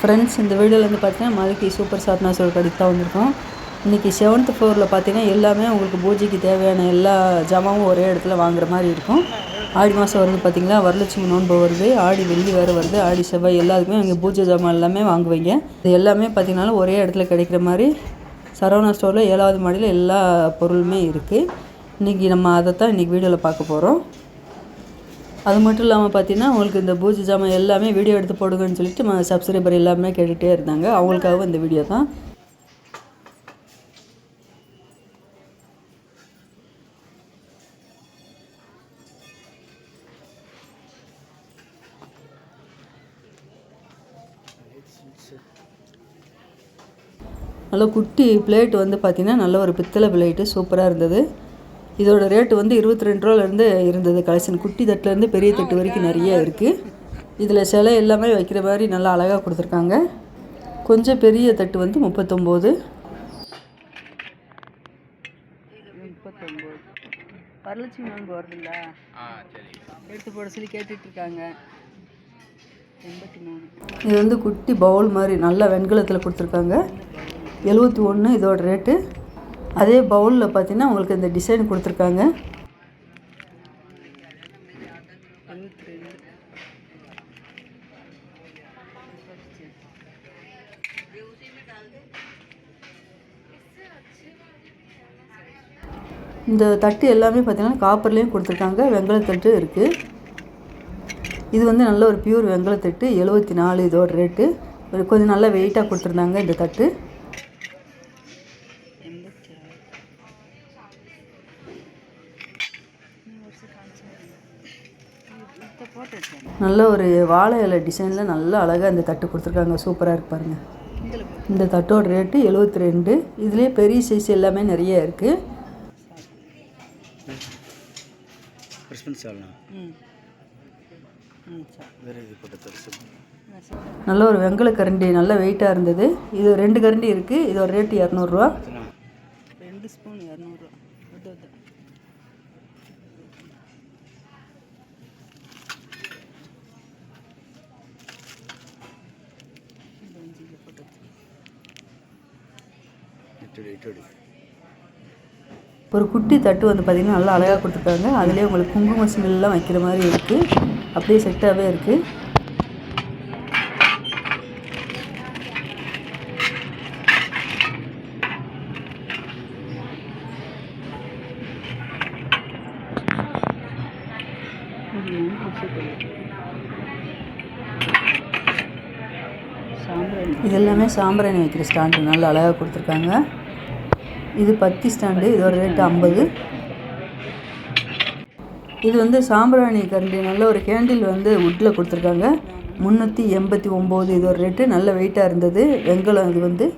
Friends இந்த வீடியோவில் வந்து பார்த்தீங்கன்னா மாலிகி சூப்பர் சாத்னா சோல் கடைக்கு தான் வந்திருக்கோம். இன்றைக்கி செவன்த் ஃப்ளோரில் பார்த்தீங்கன்னா எல்லாமே உங்களுக்கு பூஜைக்கு தேவையான எல்லா ஜாமாவும் ஒரே இடத்துல வாங்குற மாதிரி இருக்கும். ஆடி மாதம் வருது பார்த்திங்கன்னா வரலட்சுமி நோன்பு வருது. ஆடி வெள்ளி வேறு வருது. ஆடி செவ்வாய் எல்லாத்துக்குமே இங்கே பூஜை ஜாமான் எல்லாமே வாங்குவீங்க. இது எல்லாமே பார்த்திங்கனாலும் ஒரே இடத்துல கிடைக்கிற மாதிரி சரவணா ஸ்டோரில் ஏழாவது மாடியில் எல்லா பொருளுமே இருக்குது இன்றைக்கி நம்ம அதை தான் இன்றைக்கி வீடியோவில் பார்க்க போகிறோம் அது மட்டும் இல்லாமல் பார்த்தீங்கன்னா உங்களுக்கு இந்த பூஜை ஜாமான் எல்லாமே வீடியோ எடுத்து போடுங்கன்னு சொல்லிட்டு சப்ஸ்கிரைபர் எல்லாமே கேட்டுகிட்டே இருந்தாங்க. அவங்களுக்காகவும் இந்த வீடியோ தான். நல்ல குட்டி பிளேட் வந்து பார்த்திங்கன்னா நல்ல ஒரு பித்தளை பிளேட்டு சூப்பராக இருந்தது. இதோட ரேட்டு வந்து இருபத்தி ரெண்டு ரூபாலேருந்து இருந்தது கலெக்ஷன் குட்டி தட்டுலேருந்து பெரிய தட்டு வரைக்கும் நிறைய இருக்குது இதில் சிலை எல்லாமே வைக்கிற மாதிரி நல்லா அழகாக கொடுத்துருக்காங்க. கொஞ்சம் பெரிய தட்டு வந்து முப்பத்தொம்போது. முப்பத்தொம்போது. வரலட்சுமி நோன்பு வருதுல்ல? எடுத்து போட சொல்லி கேட்டுட்டு இருக்காங்க எண்பத்தி மூணு இது வந்து குட்டி பவுல் மாதிரி நல்லா வெண்கலத்தில் கொடுத்துருக்காங்க. எழுபத்தி ஒன்று இதோட ரேட்டு அதே பவுலில் பார்த்தீங்கன்னா உங்களுக்கு இந்த டிசைன் கொடுத்துருக்காங்க. இந்த தட்டு எல்லாமே பார்த்தீங்கன்னா காப்பர்லேயும் கொடுத்துருக்காங்க. வெங்கலத்தட்டு இருக்குது இது வந்து நல்ல ஒரு பியூர் வெங்கலத்தட்டு எழுபத்தி நாலு இதோட ரேட்டு ஒரு கொஞ்சம் நல்லா வெயிட்டாக கொடுத்துருந்தாங்க இந்த தட்டு. நல்ல ஒரு வாழை இலை டிசைனில் நல்ல அழகாக இந்த தட்டு கொடுத்துருக்காங்க. சூப்பராக இருக்கு பாருங்க. இந்த தட்டோட ரேட்டு எழுபத்தி ரெண்டு இதுலேயே பெரிய சைஸ் எல்லாமே நிறைய இருக்குது நல்ல ஒரு வெங்கல கரண்டி நல்ல வெயிட்டாக இருந்தது. இது ரெண்டு கரண்டி இருக்குது இதோட ரேட்டு இரநூறுவா ரெண்டு ஸ்பூன் இரநூறுவா இட்டடி இட்டடி ஒரு குட்டி தட்டு வந்து பார்த்திங்கன்னா நல்லா அழகாக கொடுத்துருக்காங்க. அதுலேயே உங்களுக்கு குங்கும ஸ்மெல்லாம் வைக்கிற மாதிரி இருக்குது அப்படியே செட்டாகவே இருக்குது இது எல்லாமே சாம்பிராணி வைக்கிற ஸ்டாண்டு நல்லா அழகாக கொடுத்துருக்காங்க. இது பத்தி ஸ்டாண்டு இதோட ரேட்டு ஐம்பது. இது வந்து சாம்பிராணி கரண்டி. நல்ல ஒரு கேண்டில் வந்து உட்டில் கொடுத்துருக்காங்க. முந்நூற்றி எண்பத்தி ஒம்பது இதோட ரேட்டு நல்ல வெயிட்டாக இருந்தது. வெங்கலம் இது வந்து.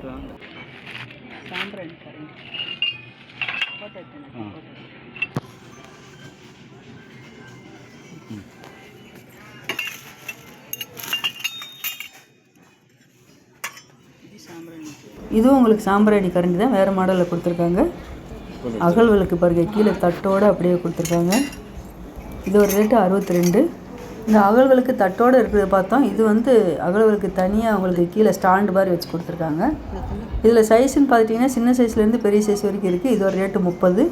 இதுவும் உங்களுக்கு சாம்பிராணி கரண்டி தான் வேறு மாடலில் கொடுத்துருக்காங்க. அகல் விளக்கு பாருங்கள் கீழே தட்டோடு அப்படியே கொடுத்துருக்காங்க. இது ஒரு ரேட்டு அறுபத்தி ரெண்டு இந்த அகல் விளக்கு தட்டோடு இருக்கிறத பார்த்தோம். இது வந்து அகல் விளக்கு தனியாக உங்களுக்கு கீழே ஸ்டாண்டு மாதிரி வச்சு கொடுத்துருக்காங்க. இதில் சைஸ்ன்னு பார்த்துட்டிங்கன்னா சின்ன சைஸ்லேருந்து பெரிய சைஸ் வரைக்கும் இருக்குது இது ஒரு ரேட்டு முப்பது.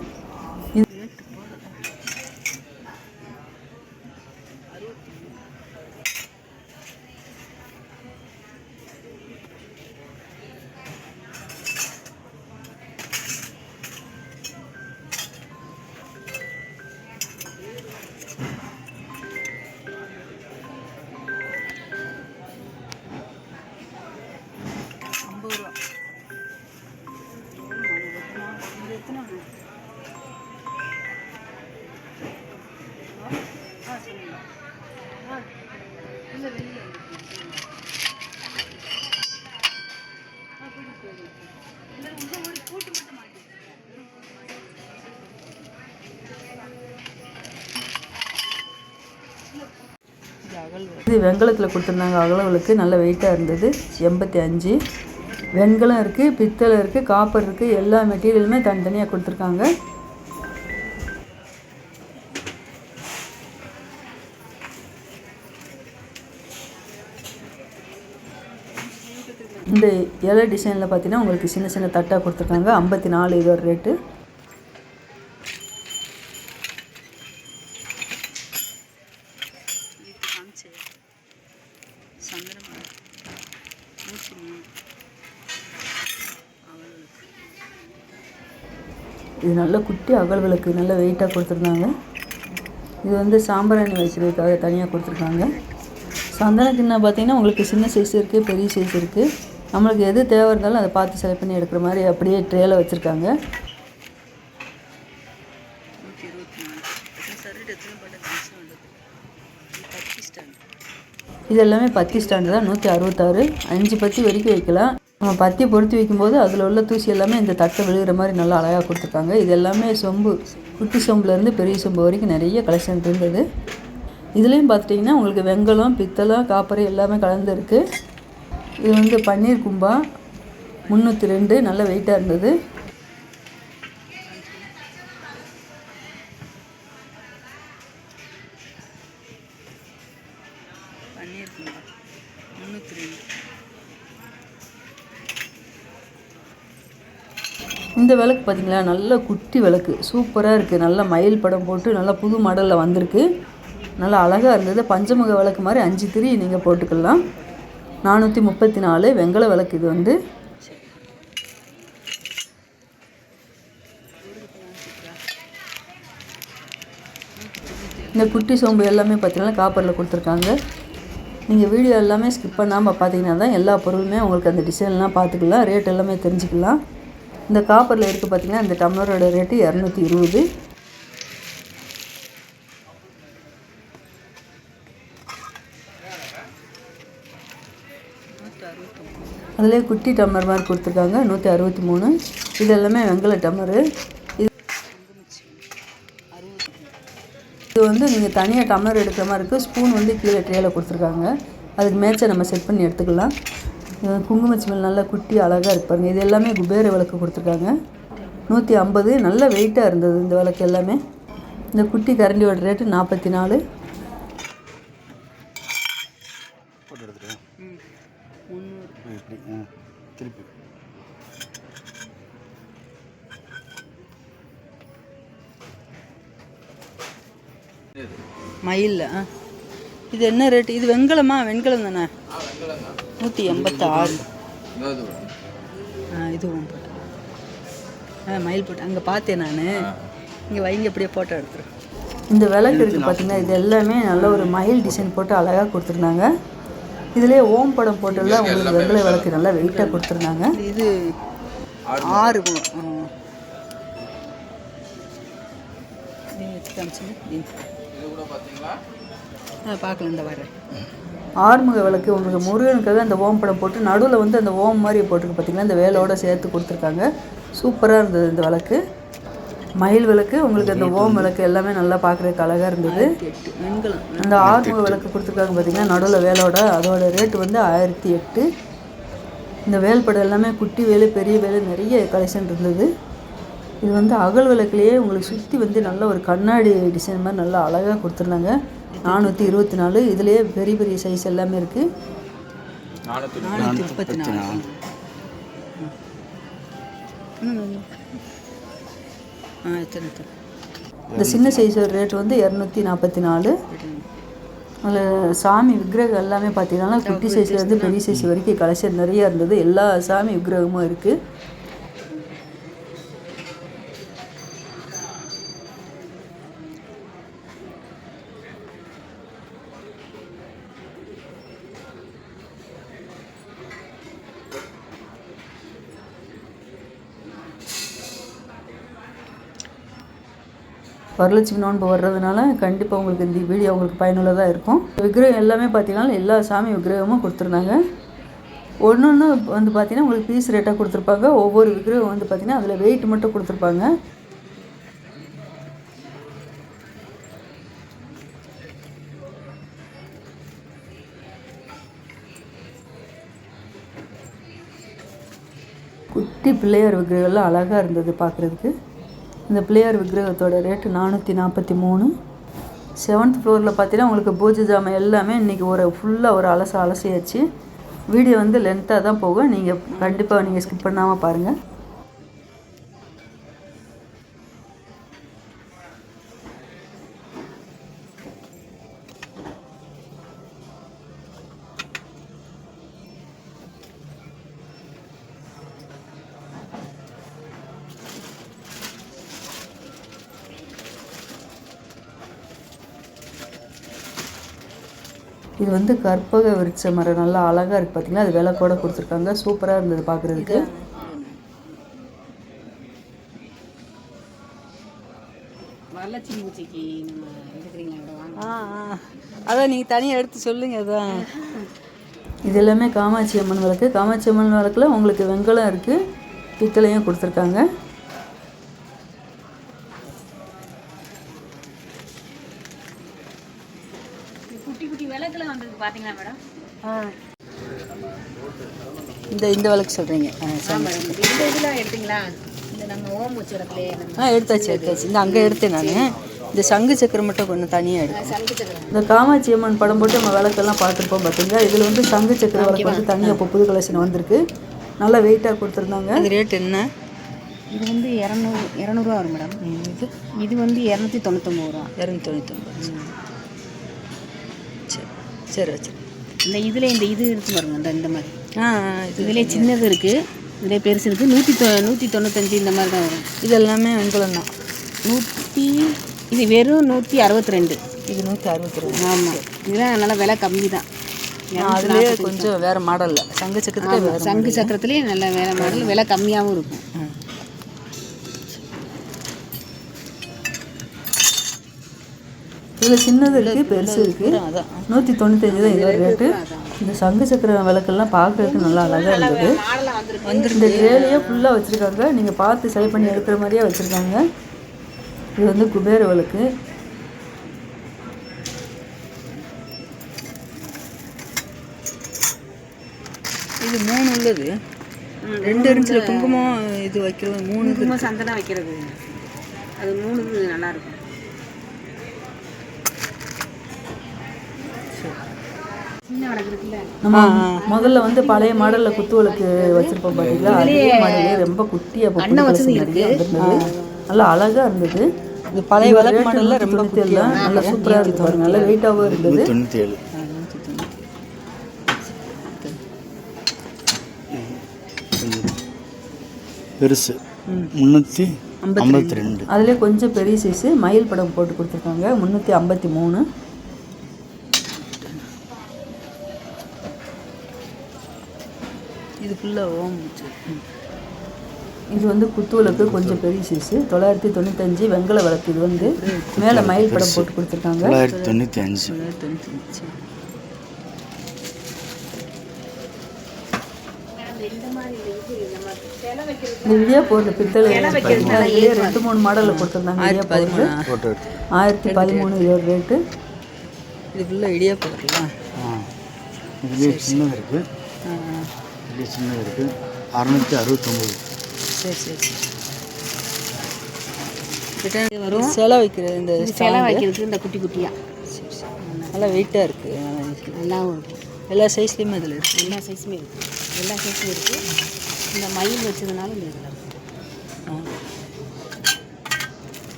இது வெங்கலத்தில் கொடுத்துருந்தாங்க. அகலவலுக்கு நல்ல வெயிட்டாக இருந்தது. எண்பத்தி அஞ்சு. வெண்கலம் இருக்குது பித்தளை இருக்குது காப்பர் இருக்குது எல்லா மெட்டீரியலுமே தனித்தனியாக கொடுத்துருக்காங்க. இந்த டிசைனில் பார்த்தீங்கன்னா உங்களுக்கு சின்ன சின்ன தட்டாக கொடுத்துருக்காங்க. ஐம்பத்தி நாலு இதோட ரேட்டு இது நல்ல குட்டி அகல் விளக்கு நல்ல வெயிட்டாக கொடுத்துருந்தாங்க. இது வந்து சாம்பிராணி வைக்கிறதுக்காக தனியாக கொடுத்துருக்காங்க. சந்தன கிண்ணம் பார்த்தீங்கன்னா உங்களுக்கு சின்ன சைஸ் இருக்குது பெரிய சைஸ் இருக்குது நம்மளுக்கு எது தேவை இருந்தாலும் அதை பார்த்து செலக்ட் பண்ணி எடுக்கிற மாதிரி அப்படியே ட்ரேயில் வச்சுருக்காங்க. இது எல்லாமே பத்தி ஸ்டாண்டு தான். நூற்றி அறுபத்தாறு. அஞ்சு பத்தி வரைக்கும் வைக்கலாம். நம்ம பத்தி பொருத்தி வைக்கும்போது அதில் உள்ள தூசி எல்லாமே இந்த தட்டை விழுகிற மாதிரி நல்லா அழகாக கொடுத்துருக்காங்க. இது எல்லாமே சொம்பு குட்டி சொம்புலேருந்து பெரிய சொம்பு வரைக்கும் நிறைய கலெக்ஷன் இருந்தது. இதுலேயும் பார்த்துட்டிங்கன்னா உங்களுக்கு வெங்கலம் பித்தளம் காப்பரை எல்லாமே கலந்துருக்கு இது வந்து பன்னீர் கும்பா. முந்நூற்றி ரெண்டு நல்ல வெயிட்டாக இருந்தது. பன்னீர் கும்பா. முந்நூற்றி ரெண்டு. இந்த விளக்கு பார்த்தீங்களா நல்ல குட்டி விளக்கு. சூப்பராக இருக்குது நல்ல மயில் படம் போட்டு நல்லா புது மாடலில் வந்திருக்கு. நல்லா அழகாக இருந்தது. பஞ்சமுக விளக்கு மாதிரி அஞ்சு திரி நீங்கள் போட்டுக்கலாம். நானூற்றி முப்பத்தி நாலு வெங்கல விளக்கு. இது வந்து இந்த குட்டி சோம்பு எல்லாமே பார்த்தீங்கன்னா காப்பரில் கொடுத்துருக்காங்க. நீங்கள் வீடியோ எல்லாமே ஸ்கிப் பண்ணாமல் பார்த்தீங்கன்னா தான் எல்லா பொருளுமே உங்களுக்கு அந்த டிசைன்லாம் பார்த்துக்கலாம் ரேட் எல்லாமே தெரிஞ்சுக்கலாம். இந்த காப்பரில் இருக்குது பார்த்தீங்கன்னா இந்த டம்ளரோட ரேட்டு இரநூத்தி இருபது. அதிலே குட்டி டம்ளர் மாதிரி கொடுத்துருக்காங்க நூற்றி அறுபத்தி மூணு. இது எல்லாமே வெங்கல டம்ளரு. இது இது வந்து நீங்கள் தனியாக டம்ளர் எடுக்கிற மாதிரி இருக்குது ஸ்பூன் வந்து கீழே ட்ரேயில் கொடுத்துருக்காங்க. அதுக்கு மேட்சை நம்ம செட் பண்ணி எடுத்துக்கலாம். குங்குமச்சிமல் நல்லா குட்டி அழகாக இருப்பாருங்க இது எல்லாமே குபேர விளக்கு கொடுத்துருக்காங்க. நூற்றி ஐம்பது. நல்ல வெயிட்டாக இருந்தது இந்த விளக்கு எல்லாமே. இந்த குட்டி கரண்டியோட ரேட்டு நாற்பத்தி நாலு. மயில் இது என்ன ரேட்டு இது வெண்கலமா? வெண்கலம் தானே? நூற்றி எண்பத்தாறு. ஆ இதுவும் போட்டு. ஆ மயில் போட்டு. அங்கே பார்த்தேன் நான். இங்கே வைங்க அப்படியே ஃபோட்டோ எடுத்துருக்கேன் இந்த விளக்கு இருக்குது பார்த்தீங்கன்னா இது எல்லாமே நல்ல ஒரு மயில் டிசைன் போட்டு அழகாக கொடுத்துருந்தாங்க. இதுலேயே ஓம் படம் போட்டுல உங்களுக்கு வெங்கல விளக்கு நல்லா வெயிட்டாக கொடுத்துருந்தாங்க. இது ஆறு ஆ. காமிச்சுங்க. பார்க்கலாம் இந்த வரேன் ஆறுமுக விளக்கு உங்களுக்கு முருகனுக்காக அந்த ஓம் படம் போட்டு நடுவில் வந்து அந்த ஓம் மாதிரி போட்டிருக்கு பார்த்தீங்களா இந்த வேலோட சேர்த்து கொடுத்துருக்காங்க. சூப்பராக இருந்தது இந்த விளக்கு. மயில் விளக்கு உங்களுக்கு அந்த ஓம் விளக்கு எல்லாமே நல்லா பார்க்குறதுக்கு அழகாக இருந்தது. அந்த ஆறுமுக விளக்கு கொடுத்துருக்காங்க பார்த்தீங்கன்னா நடுவில் வேலோட அதோட ரேட்டு வந்து ஆயிரத்தி எட்டு. இந்த வேல் படம் எல்லாமே குட்டி வேலு பெரிய வேலு நிறைய கலெக்ஷன் இருந்தது. இது வந்து அகல் விளக்குலேயே உங்களுக்கு சுற்றி வந்து நல்ல ஒரு கண்ணாடி டிசைன் மாதிரி நல்லா அழகாக கொடுத்துருந்தாங்க. நானூற்றி இருபத்தி நாலு. இதுலேயே பெரிய பெரிய சைஸ் எல்லாமே இருக்குது நானூற்றி முப்பத்தி நாலு. இந்த சின்ன சைஸோட ரேட் வந்து இரநூத்தி நாற்பத்தி நாலு. அதில் சாமி விக்கிரகம் எல்லாமே பார்த்தீங்கன்னா குட்டி சைஸ்லேருந்து பெரிய சைஸ் வரைக்கும் கலெக்ஷன் நிறைய இருந்தது. எல்லா சாமி விக்கிரகமும் இருக்குது வரலட்சுமி நோன்பு வர்றதுனால கண்டிப்பாக உங்களுக்கு இந்த வீடியோ உங்களுக்கு பயனுள்ளதாக இருக்கும். விக்கிரகம் எல்லாமே பார்த்தீங்கன்னா எல்லா சாமி விக்கிரகமும் கொடுத்துருந்தாங்க. ஒன்று ஒன்று வந்து பார்த்தீங்கன்னா உங்களுக்கு பீஸ் ரேட்டாக கொடுத்துருப்பாங்க. ஒவ்வொரு விக்கிரகம் வந்து பார்த்தீங்கன்னா அதில் வெயிட் மட்டும் கொடுத்துருப்பாங்க. குட்டி பிள்ளையார் விக்கிரகம்லாம் அழகாக இருந்தது பார்க்குறதுக்கு இந்த பிள்ளையார் விக்கிரகத்தோட ரேட்டு நானூற்றி நாற்பத்தி மூணு. செவன்த் ஃப்ளோரில் பார்த்தீங்கன்னா உங்களுக்கு பூஜை ஜாமான் எல்லாமே இன்றைக்கி ஒரு ஃபுல்லாக ஒரு அலச அலசியாச்சு. வீடியோ வந்து லென்த்தாக தான் போகும். நீங்கள் கண்டிப்பாக நீங்கள் ஸ்கிப் பண்ணாமல் பாருங்கள் வந்து கற்பக விருட்ச மரம் நல்லா அழகாக இருக்குது பார்த்தீங்களா அது விலை கூட கொடுத்துருக்காங்க. சூப்பராக இருந்தது பார்க்குறதுக்கு அதான் நீங்கள் தனியாக எடுத்து சொல்லுங்கள் அதான். இது எல்லாமே காமாட்சி அம்மன் விளக்கு. காமாட்சி அம்மன் விளக்கில் உங்களுக்கு வெங்கலம் இருக்குது பித்தளையும் கொடுத்துருக்காங்க. பார்த்தீங்களா மேடம்? இந்த இந்த விளக்கு சொல்கிறீங்க ஆ மேடம். இந்த இதில் எடுத்தீங்களா? இந்த நம்ம ஓம் ஆ எடுத்தாச்சு எடுத்தாச்சு. இந்த அங்கே எடுத்தேன் நான். இந்த சங்கு சக்கரம் மட்டும் கொஞ்சம் தனியாக சக்கரம். இந்த காமாட்சி அம்மன் படம் போட்டு நம்ம விளக்கெல்லாம் பார்த்துருப்போம் பார்த்தீங்களா இதில் வந்து சங்கு சக்கர விளக்கு வந்து தனியாக இப்போ புது கலெக்ஷன் வந்திருக்கு. நல்லா வெயிட்டாக கொடுத்துருந்தாங்க. அது ரேட் என்ன? இது வந்து இரநூறு இரநூறுவா வரும் மேடம். இது? இது வந்து இரநூத்தி தொண்ணூத்தொம்பது ரூபா. இரநூத்தி தொண்ணூத்தொம்பது. சரி சரி. வச்சு இந்த இதில் இந்த இது இருக்கு பாருங்க இந்த இந்த மாதிரி. ஆ ஆ, இது இதிலே சின்னது இருக்குது இதிலே பெருசு இருக்குது நூற்றி தொ நூற்றி தொண்ணூத்தஞ்சு இந்த மாதிரி தான் வரும். இது எல்லாமே வெண்கலம் தான். நூற்றி இது வெறும் நூற்றி அறுபத்தி ரெண்டு இது நூற்றி அறுபத்தி ரெண்டு ஆமாம் இதெல்லாம் நல்லா விலை கம்மி தான். அதுலேயே கொஞ்சம் வேறு மாடலில். சங்கு சக்கரத்துலேயே வேறு சங்கு சக்கரத்துலேயே நல்ல வேலை மாடல். விலை கம்மியாகவும் இருக்கும். இதில் சின்னது இருக்குது பெருசு இருக்குது நூற்றி தொண்ணூத்தஞ்சு தான் இதோட ரேட்டு இந்த சங்கு சக்கர விளக்கெல்லாம் பார்க்கறதுக்கு நல்லா அழகாக இருந்தது. இந்த கிரேலையே ஃபுல்லாக வச்சுருக்காங்க. நீங்கள் பார்த்து சரி பண்ணி எடுக்கிற மாதிரியே வச்சுருக்காங்க. இது வந்து குபேர விளக்கு. இது மூணு உள்ளது. ரெண்டு இருந்துச்சுல குங்குமம் இது வைக்கிறது மூணு குங்குமம் சந்தனம் வைக்கிறது. அது மூணு இது நல்லா இருக்கும். நம்ம முதல்ல வந்து பழைய மாடலில் குத்து விளக்கு வச்சுருப்போம் பார்த்தீங்களா அதே மாடலே ரொம்ப குட்டியாக அண்ணன் இருக்கு. நல்லா அழகாக இருந்தது. பழைய விளக்கு மாடலில் ரொம்ப எல்லாம் நல்லா சூப்பராக இருந்தது. பாருங்க. நல்லா வெயிட்டாகவும் இருந்தது. பெருசு. முந்நூற்றி ஐம்பத்தி ரெண்டு. அதிலே கொஞ்சம் பெரிய சைஸு மயில் படம் போட்டு கொடுத்துருக்காங்க. முந்நூற்றி ஐம்பத்தி மூணு. ஃபுல்லாக ஓம். வச்சு. இது வந்து குத்து விளக்கு கொஞ்சம் பெரிய சைஸு தொள்ளாயிரத்தி தொண்ணூத்தஞ்சு வெங்கல விளக்கு இது வந்து மேலே மயில் படம் போட்டு கொடுத்துருக்காங்க. தொள்ளாயிரத்தி தொண்ணூற்றி அஞ்சு தொள்ளாயிரத்தி தொண்ணூத்தஞ்சு. இந்த இடியா போடுற பித்தளை ரெண்டு மூணு மாடலில் கொடுத்துருந்தாங்க இடியா ஃபோட்டோ எடுத்து ஆயிரத்தி பதிமூணு இதோட ரேட்டு இது ஃபுல்லாக இருக்குல்ல ஆ. இதுலேயே சின்னது இருக்குது சின்னது இருக்குது அறநூற்றி அறுபத்தொம்போது. சரி சரி சரி. வரும். சிலை வைக்கிறது இந்த சிலை வைக்கிறதுக்கு இந்த குட்டி குட்டியாக சரி சரி. நல்லா வெயிட்டாக இருக்குது நல்லா இருக்கு. நல்லாவும் எல்லா சைஸ்லேயுமே அதில் இருக்குது எல்லா சைஸுமே இருக்குது எல்லா சைஸும் இருக்குது இந்த மயில் வச்சதுனால இந்த இதில்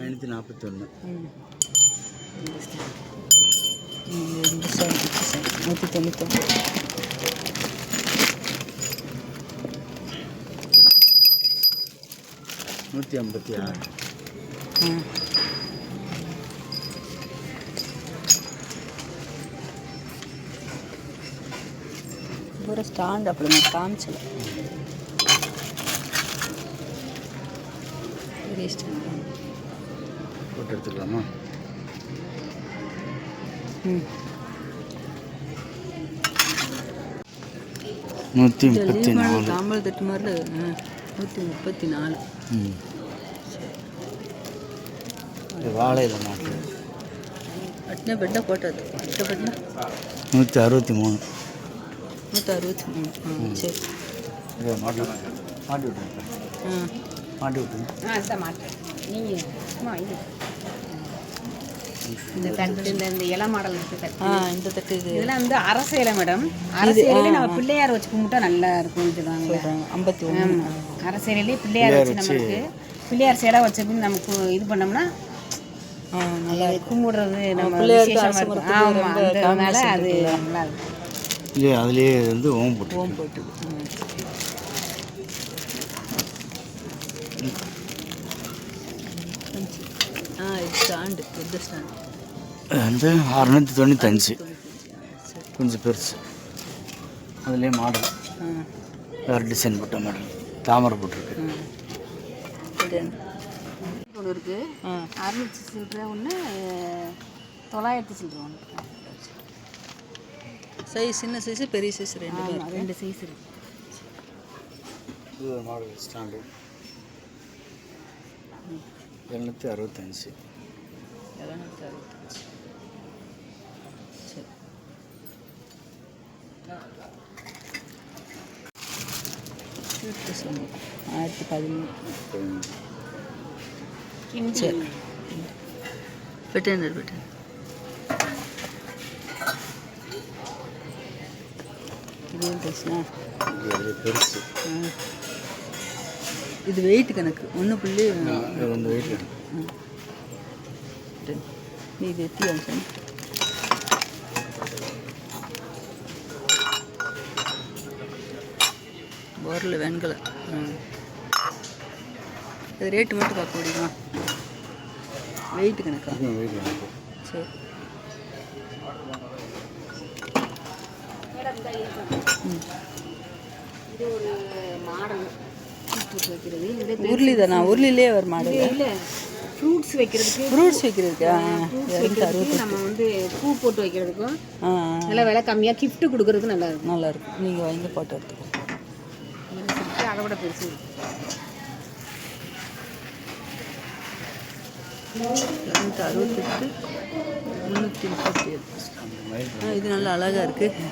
ஐநூற்றி நாற்பத்தொன்று நூற்றி தொண்ணூத்தொம்பது நூற்றி ஐம்பத்தி ஆறு. பூரா ஸ்டாண்ட் அப்படி நான் காமிச்சல. பெரிய ஸ்டாண்ட் ஃபோட்டோ எடுத்துக்கலாமா? நூற்றி முப்பத்தி நாலு. தாம்பல் தட்டு மாதிரி நூற்றி முப்பத்தி நாலு. வாழையில் மாட்டு. அட்னா பெட்டா போட்டது. அட்டை பெட்டா நூற்றி அறுபத்தி மூணு. நூற்றி அறுபத்தி மூணு. ஆ சரி. இதை மாட்டி மாட்டி விட்டுருங்க. ஆ. மாட்டி விட்டுருங்க. ஆ அதுதான் மாட்டேன் நீங்கள் சும்மா இது. இந்த தட்டு இந்த இந்த இலை மாடல் இருக்கு ஆ இந்த தட்டு இது. இதெல்லாம் வந்து அரச இலை மேடம். அரச இலையில நம்ம பிள்ளையார் வச்சு கும்பிட்டா நல்லா இருக்கும்னு சொல்லுவாங்க சொல்கிறாங்க ஐம்பத்தி ஒன்று. அரச இலையிலே பிள்ளையார் வச்சு நமக்கு பிள்ளையார் சிலை வச்சு நமக்கு இது பண்ணோம்னா நல்லா கும்பிடுறது நம்ம இருக்கும். அதனால அது. நல்லா இருக்கும். இல்லையே அதுலேயே வந்து ஓம் போட்டு ஓம் போட்டுது ம். ஆ ஸ்டாண்டு பெரிய ஸ்டாண்டு. வந்து அறுநூற்றி தொண்ணூத்தஞ்சு. கொஞ்சம் பெருசு. அதுலேயே மாடல் வேறு டிசைன் போட்ட மாடல் தாமரை போட்டிருக்கு. ஒன்று இருக்கு. ஆ. அறுநூற்றி சில்லற ஒன்று தொள்ளாயிரத்தி சில்லற ஒன்று சைஸ் சின்ன சைஸ் பெரிய சைஸ் ரெண்டு ரெண்டு சைஸ் இருக்கு. இது ஒரு மாடல் ஸ்டாண்டு எழுநூற்றி அறுபத்தஞ்சு. எழுநூற்றி அறுபத்தஞ்சு சரி எட்டு சொன்னோம் ஆயிரத்தி பதிமூணு பெட்டேன் பெட்டேன் இது பேசுனா? இது வெயிட் கணக்கு. ஒன்று புள்ளி வந்து வெயிட் டென். நீ இது எத்தி அம்சம் வெண்கலை ம். அது ரேட்டு மட்டும் பார்க்க முடியுமா? வெயிட் கணக்கா? சரி. இது. ஒரு மாடல். போட்டு வைக்கிறது. இது உருளி தானா? உருளிலே ஒரு மாடல் இல்லை ஃப்ரூட்ஸ் வைக்கிறதுக்கு ஃப்ரூட்ஸ் வைக்கிறதுக்கா? நம்ம வந்து பூ போட்டு வைக்கிறதுக்கும் நல்லா விலை கம்மியாக gift கொடுக்கறதுக்கு நல்லா இருக்கும். நல்லா இருக்கும். நீங்கள் வாங்கி போட்டோ எடுத்துக்கோ இது சிறுசு, அதை விட பெருசு. இரநூத்தி அறுபத்தெட்டு முந்நூற்றி முப்பத்தி ஆ இது நல்லா அழகாக இருக்குது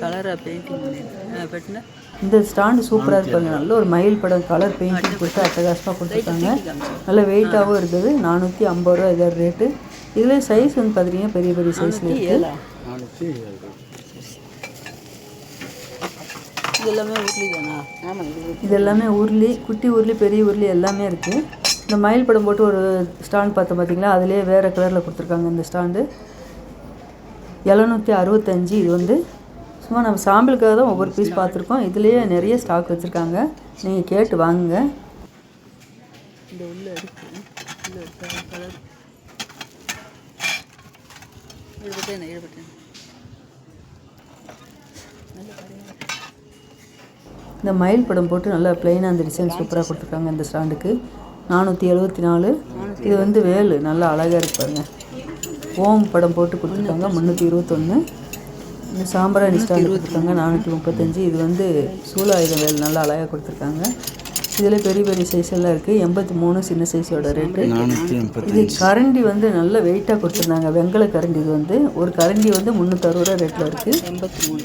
கலராக பெயிண்டிங் பண்ணியிருக்கேன் பெட்டினா? இந்த ஸ்டாண்டு சூப்பராக இருப்பாங்க நல்ல ஒரு மயில் படம் கலர் பெயிண்டிங் கொடுத்து அட்டகாசமாக கொடுத்துருக்காங்க. நல்ல வெயிட்டாகவும் இருக்குது. நானூற்றி ஐம்பது ரூபா இதோட ரேட்டு இதில் சைஸ் வந்து பார்த்தீங்கன்னா பெரிய பெரிய சைஸில் இருக்குது ஏழா நானூற்றி இது எல்லாமே உருளி தானா? ஆமாம் இது இது எல்லாமே உருளி குட்டி உருளி பெரிய உருளி எல்லாமே இருக்குது இந்த மயில் படம் போட்டு ஒரு ஸ்டாண்ட் பார்த்தோம் பார்த்தீங்களா அதுலேயே வேறு கலரில் கொடுத்துருக்காங்க இந்த ஸ்டாண்டு. எழுநூற்றி அறுபத்தஞ்சு இது வந்து சும்மா நம்ம சாம்பிளுக்காக தான் ஒவ்வொரு பீஸ் பார்த்துருக்கோம். இதுலேயே நிறைய ஸ்டாக் வச்சுருக்காங்க. நீங்கள் கேட்டு வாங்குங்க. இந்த உள்ள இருக்கு. உள்ள இருக்கா? கலர் எழுபத்தேன் எழுபத்தேன் இந்த மயில் படம் போட்டு நல்லா பிளெயினாக அந்த டிசைன் சூப்பராக கொடுத்துருக்காங்க இந்த ஸ்டாண்டுக்கு நானூற்றி எழுபத்தி நாலு இது வந்து வேலு. நல்லா அழகாக இருப்பாங்க ஓம் படம் போட்டு கொடுத்துருக்காங்க. முந்நூற்றி இருபத்தொன்று இந்த சாம்பிராணி ஸ்டாண்டு கொடுத்துருக்காங்க. நானூற்றி முப்பத்தஞ்சு. இது வந்து சூலாயுதம் வேல். நல்லா அழகாக கொடுத்துருக்காங்க. இதில் பெரிய பெரிய சைஸ் எல்லாம் இருக்குது எண்பத்தி மூணு சின்ன சைஸோட ரேட்டு இது கரண்டி வந்து நல்ல வெயிட்டாக கொடுத்துருந்தாங்க. வெங்கல கரண்டி இது வந்து. ஒரு கரண்டி வந்து முந்நூற்றறுபது ரூபா ரேட்டில் இருக்குது எண்பத்தி மூணு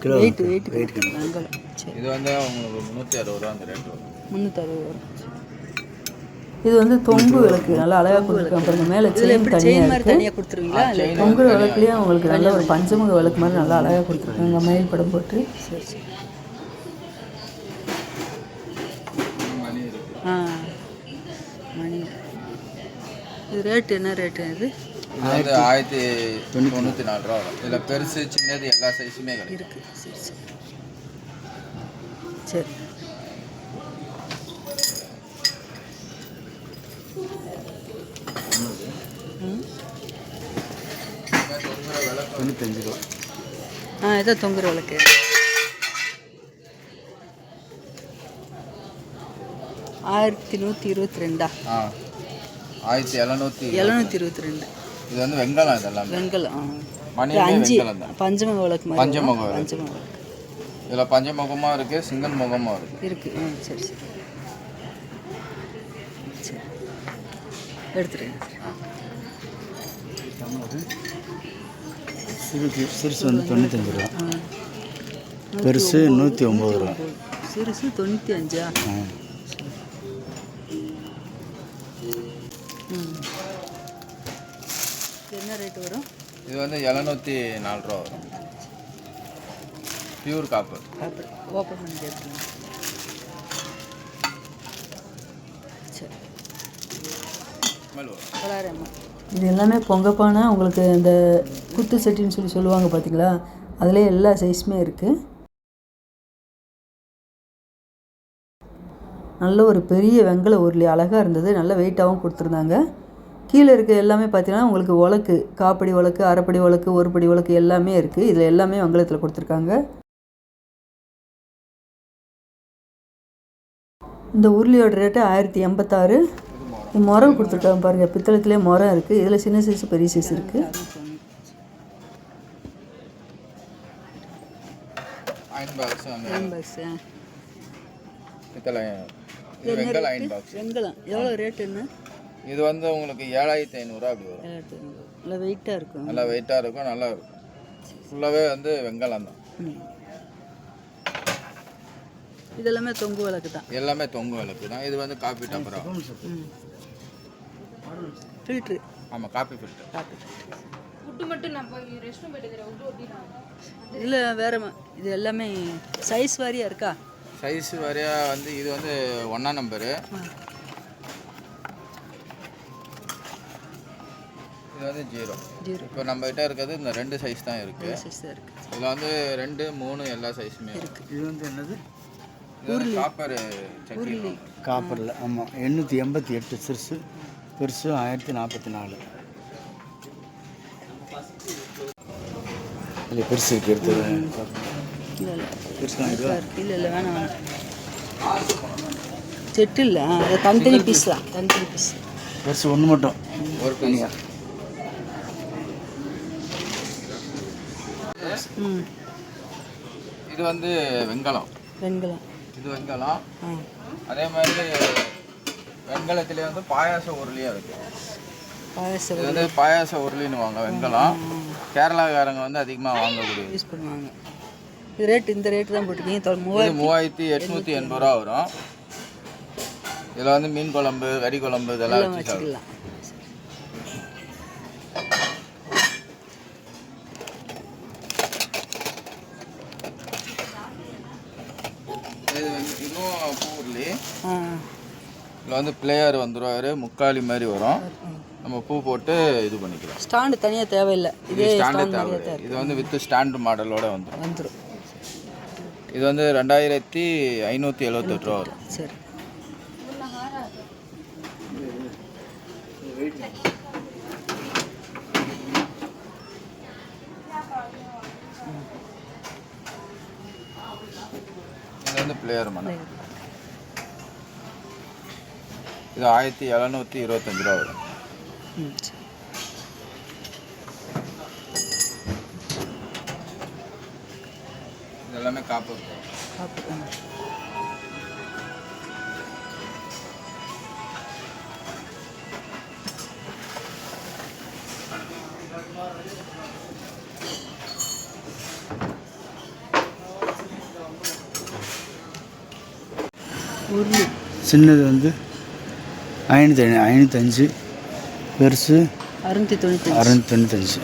கிலோ வெயிட் வெயிட் வெயிட் கணக்கு இது வந்து உங்களுக்கு முந்நூற்றி அறுபது ரூபா அந்த ரேட் வரும் முந்நூற்றறுபது வரும் இது வந்து தொங்கு விளக்கு நல்லா அழகாக கொடுத்துருக்காங்க பாருங்க மேலே இதில் செயின் தனியாக தனியாக கொடுத்துருவீங்களா இல்லை தொங்குற விளக்குலேயும் உங்களுக்கு நல்ல ஒரு பஞ்சமுக விளக்கு மாதிரி நல்லா அழகாக கொடுத்துருக்காங்க மயில் படம் போட்டு சரி சரி ஆ மணி இது ரேட் என்ன ரேட்டு இது இது வந்து ஆயிரத்தி தொண்ணூற்றி நாலு. ரூபா வரும். இதில் பெருசு சின்னது எல்லா சைஸுமே கிடைக்கும். இருக்கு சரி சரி. சரி. ம் தொண்ணூத்தஞ்சு ரூபா. ஆ ஏதோ தொங்குற விளக்கு. ஆயிரத்தி நூற்றி இருபத்தி ரெண்டா? ஆ. ஆயிரத்தி எழுநூற்றி எழுநூற்றி இருபத்தி ரெண்டு. இது வந்து வெங்காயம் இதெல்லாம். வெங்கலம் அஞ்சு பஞ்சமுக விளக்கு பஞ்சமுக. பஞ்சமுக விளக்கு இதில் பஞ்சமுகமாக இருக்குது சிங்கன் முகமாக இருக்குது இருக்கு ம் சரி சரி. சரி. எடுத்துருங்க சிறுசு வந்து தொண்ணூத்தஞ்சு ரூபா. பெருசு நூற்றி ஒம்பது ரூபா. சிறுசு தொண்ணூற்றி அஞ்சா? இது வந்து எழுநூற்றி நாலு ரூபா வரும். பியூர் காப்பர் ஓப்பன் பண்ணி கேட்குறேன் இது எல்லாமே பொங்கப்பானை உங்களுக்கு இந்த குத்து செட்டின்னு சொல்லி சொல்லுவாங்க பார்த்தீங்களா அதிலே எல்லா சைஸுமே இருக்குது நல்ல ஒரு பெரிய வெங்கல உருளி அழகாக இருந்தது. நல்ல வெயிட்டாகவும் கொடுத்துருந்தாங்க. கீழே இருக்க எல்லாமே பார்த்தீங்கன்னா உங்களுக்கு உலக்கு காப்படி உலக்கு அரைப்படி உலக்கு ஒரு படி உலக்கு எல்லாமே இருக்குது இதில் எல்லாமே வெங்கலத்தில் கொடுத்துருக்காங்க. இந்த உருளியோட ரேட்டு ஆயிரத்தி எண்பத்தாறு. முறம் கொடுத்துருக்காங்க பாருங்கள் பித்தளத்துலேயே முறம் இருக்குது இதில் சின்ன சைஸ் பெரிய சைஸ் இருக்குது வெங்கலம். எவ்வளோ ரேட் என்ன? இது வந்து உங்களுக்கு ஏழாயிரத்தி ஐநூறுரூவா அப்படி வரும். ஏழாயிரத்தி ஐநூறு. நல்லா வெயிட்டாக இருக்கும். நல்லா வெயிட்டாக இருக்கும் நல்லா இருக்கும். ஃபுல்லாகவே வந்து வெங்கலம் தான். இதெல்லாமே தொங்கு விளக்கு தான். எல்லாமே தொங்கு விளக்கு தான். இது வந்து காப்பி டப்பரா ம். ஃபில்ட்ரு ஆமாம் காப்பி ஃபில்டர் காப்பி இல்லை வேற இது எல்லாமே சைஸ் வாரியாக இருக்கா? சைஸ் வரையா வந்து இது வந்து ஒன்றா நம்பரு இது வந்து ஜீரோ. ஜீரோ. இப்போ நம்ம கிட்ட இருக்கிறது இந்த ரெண்டு சைஸ் தான் இருக்குது சைஸ் தான் இருக்குது இதில் வந்து ரெண்டு மூணு எல்லா சைஸுமே இருக்கு. இது வந்து என்னது? காப்பர் சக்கி காப்பரில் ஆமாம் எண்ணூற்றி எண்பத்தி எட்டு சிறுசு பெருசு ஆயிரத்தி நாற்பத்தி நாலு. இல்லை பெருசு இருக்கு. எடுத்தது இல்லை இல்லை வேணாம் செட்டு இல்லை. தனித்தனி பீஸ் தான். தனித்தனி பீஸ் பெருசு ஒன்று மட்டும். ஒரு பீஸ் இது வந்து வெங்கலம். வெண்கலம் இது வெங்கலம். அதே மாதிரி வெங்கலத்திலே வந்து பாயாச உருளியும் இருக்குது பாயசம் இது வந்து பாயாச உருளின்னு வாங்க வெங்கலம் கேரளாக்காரங்க வந்து அதிகமாக வாங்கக்கூடியது யூஸ் பண்ணுவாங்க. இது ரேட் இந்த ரேட்டு தான் போட்டிருக்கீங்க. தொ- இது மூவாயிரம் மூவாயிரத்தி எட்நூற்றி எண்பது ரூபா வரும். இதில் வந்து மீன் குழம்பு கறி குழம்பு இதெல்லாம். வச்சுக்கலாம் இது வந்து ஆ. இதில் வந்து பிளேயர் வந்துருவாரு முக்காலி மாதிரி வரும். நம்ம பூ போட்டு இது பண்ணிக்கலாம். ஸ்டாண்டு தனியாக தேவையில்லை. இது இதே ஸ்டாண்டு தேவை இது வந்து வித் ஸ்டாண்டு மாடலோட வந்துடும் வந்துடும் இது வந்து ரெண்டாயிரத்தி ஐநூற்றி எழுபத்தெட்டு ரூபா வரும். சரி இது வந்து பிளேயர் மனை இது ஆயிரத்தி எழுநூற்றி இருபத்தஞ்சு ரூபா வரும். ம் சரி. இது எல்லாமே காப்பர் சாப்பிடுங்க உருளி சின்னது வந்து ஐநூற்றி ஐநூற்றஞ்சு பெருசு அறுநூற்றி தொண்ணூற்றி அறுநூத்தி தொண்ணூத்தஞ்சு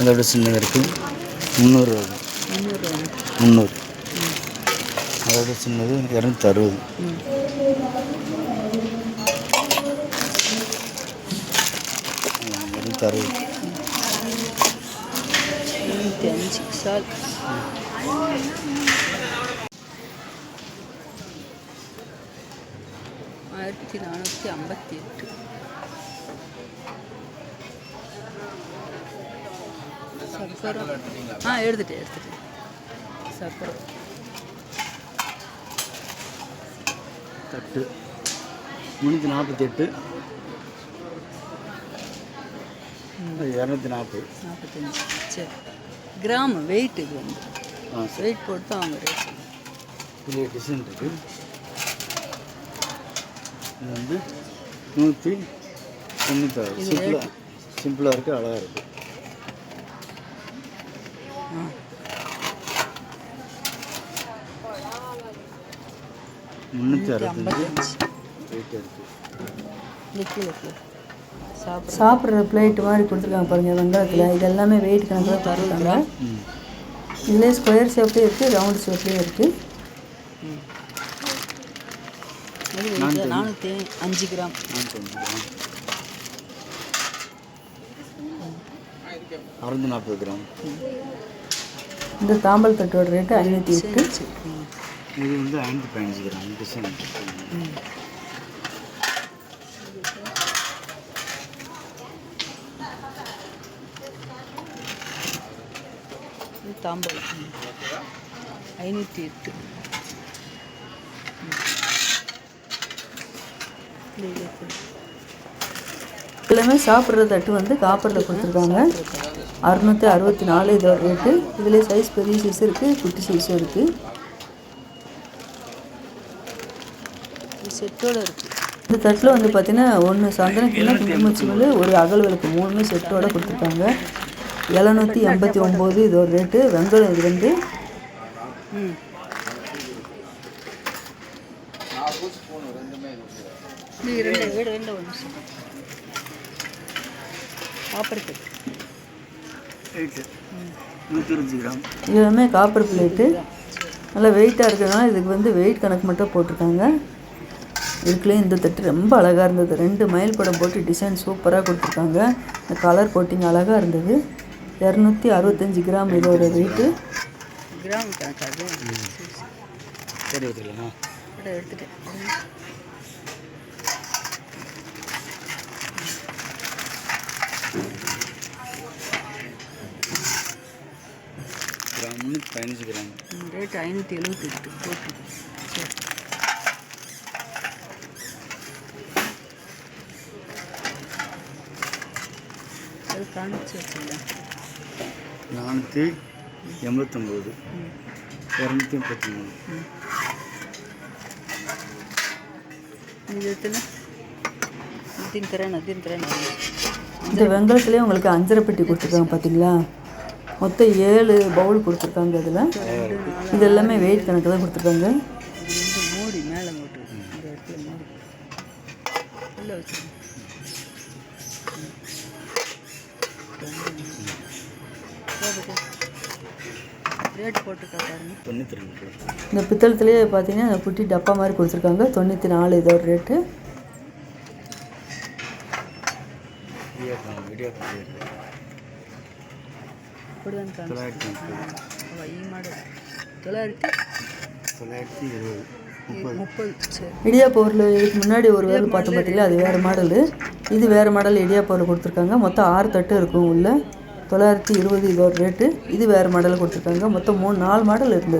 அதோட சின்னது இருக்குது முந்நூறு முந்நூறு. அதோட சின்னது இரநூத்தி அறுபது இரநூத்தி அறுபது அஞ்சு சால். ஆயிரத்தி நானூற்றி ஐம்பத்தி எட்டு சக்கரம் ஆ எடுத்துட்டேன் எடுத்துட்டேன் சக்கரம் தட்டு முந்நூற்றி நாற்பத்தி எட்டு இரநூத்தி நாற்பது நாற்பத்தஞ்சு சரி கிராம் வெயிட் இது வந்து வெயிட் போட்டு தான் அவங்க ரேட் டிசைன் இருக்குது இது வந்து நூற்றி தொண்ணூத்தாறு சிம்பிளாக சிம்பிளாக இருக்குது அழகாக இருக்குது முந்நூற்றி அறுபத்தஞ்சு. இருக்குது சாப்பிட்ற பிளேட் மாதிரி கொடுத்துருக்காங்க பாருங்கள் வெங்காயத்தில். இது எல்லாமே வெயிட் கணக்கில் தருவாங்க ம். இதுலேயே ஸ்கொயர் ஷேப்லேயும் இருக்குது ரவுண்ட் ஷேப்லேயும் இருக்குது இது weight நானூற்றி அஞ்சு கிராம். அறுநூத்தி நாற்பது கிராம். இந்த தாம்பல் தட்டோட ரேட்டு ஐநூற்றி எட்டு. இது வந்து ஐநூற்றி பதினஞ்சு கிராம். டிசைன் தாம்பலம். ஐநூற்றி எட்டு இது இருக்கு. எல்லாமே சாப்பிட்ற தட்டு வந்து காப்பரில் கொடுத்துருக்காங்க. அறுநூற்றி அறுபத்தி நாலு இதோட ரேட்டு இதுலேயே சைஸ் பெரிய சைஸ் இருக்குது குட்டி சைஸும் இருக்குது இது செட்டோட இருக்குது இந்த தட்டில் வந்து பார்த்தீங்கன்னா ஒன்று சந்தன கிண்ண குங்குமச்சிமல் ஒரு அகல் விளக்கு மூணுமே செட்டோட கொடுத்துருக்காங்க. எழுநூற்றி எண்பத்தி ஒம்பது இதோட ரேட்டு வெங்காயம் இது வந்து ம் இது ரெண்டு வீடு ரெண்டு ஒரு நிமிஷம் காப்பர் கட் வெயிட்டு நூற்றி இருபத்தஞ்சு கிராம் இது எல்லாமே காப்பர் பிளேட்டு நல்லா வெயிட்டாக இருக்கிறதுனால இதுக்கு வந்து வெயிட் கணக்கு மட்டும் போட்டிருக்காங்க. இதுக்குள்ளேயும் இந்த தட்டு ரொம்ப அழகாக இருந்தது. ரெண்டு மயில் படம் போட்டு டிசைன் சூப்பராக கொடுத்துருக்காங்க. இந்த கலர் கோட்டிங் அழகாக இருந்தது. இரநூத்தி அறுபத்தஞ்சி கிராம் இதோட வெயிட்டு கிராம் எடுத்துக்கலாமா. முந்நூற்றி பதினஞ்சு கிராம் ரேட் ஐநூற்றி எழுபத்தி எட்டு ஓகே அது காமிச்சு வச்சுருந்தேன் நானூற்றி எண்பத்தொம்போது. இரநூத்தி முப்பத்தி மூணு இது எத்தனை தீன் தரேன் தீன் தரேன். இந்த வெங்காயத்துலேயே உங்களுக்கு அஞ்சரை பெட்டி கொடுத்துருக்காங்க பார்த்தீங்களா மொத்தம் ஏழு பவுல் கொடுத்துருக்காங்க இதில். இது எல்லாமே வெயிட் கணக்கு தான் கொடுத்துருக்காங்க. இந்த பித்தளத்துலேயே பார்த்தீங்கன்னா அந்த குட்டி டப்பா மாதிரி கொடுத்துருக்காங்க. தொண்ணூற்றி நாலு இதோட ரேட்டு தொள்ளாயிரத்தி முப்பது. முன்னாடி ஒரு வேலை பார்த்தோம் பார்த்தீங்களா அது வேறு மாடல். இது வேறு மாடல் இடியா கொடுத்துருக்காங்க. மொத்தம் ஆறு தட்டு இருக்கும் உள்ள. தொள்ளாயிரத்தி இருபது இதோட ரேட்டு. இது வேறு மாடல் கொடுத்துருக்காங்க. மொத்தம் மூணு நாலு மாடல் இருந்தது.